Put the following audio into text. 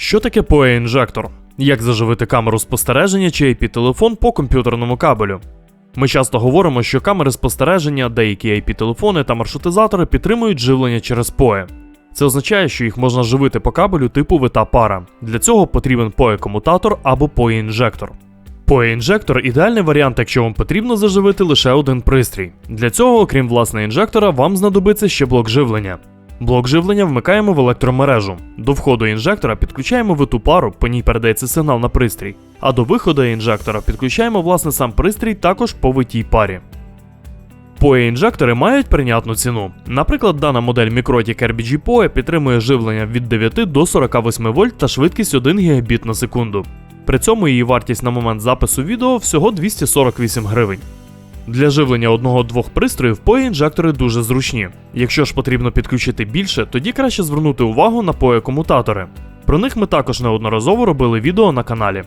Що таке POE-інжектор? Як заживити камеру спостереження чи IP-телефон по комп'ютерному кабелю? Ми часто говоримо, що камери спостереження, деякі IP-телефони та маршрутизатори підтримують живлення через POE. Це означає, що їх можна живити по кабелю типу вита пара. Для цього потрібен POE-комутатор або POE-інжектор. POE-інжектор ідеальний варіант, якщо вам потрібно заживити лише один пристрій. Для цього, окрім власне інжектора, вам знадобиться ще блок живлення. Блок живлення вмикаємо в електромережу. До входу інжектора підключаємо виту пару, по ній передається сигнал на пристрій. А до виходу інжектора підключаємо власне сам пристрій також по витій парі. POE-інжектори мають прийнятну ціну. Наприклад, дана модель Mikrotik RBG POE підтримує живлення від 9 до 48 вольт та швидкість 1 Гбіт на секунду. При цьому її вартість на момент запису відео всього 248 гривень. Для живлення одного-двох пристроїв POE-інжектори дуже зручні. Якщо ж потрібно підключити більше, тоді краще звернути увагу на POE-комутатори. Про них ми також неодноразово робили відео на каналі.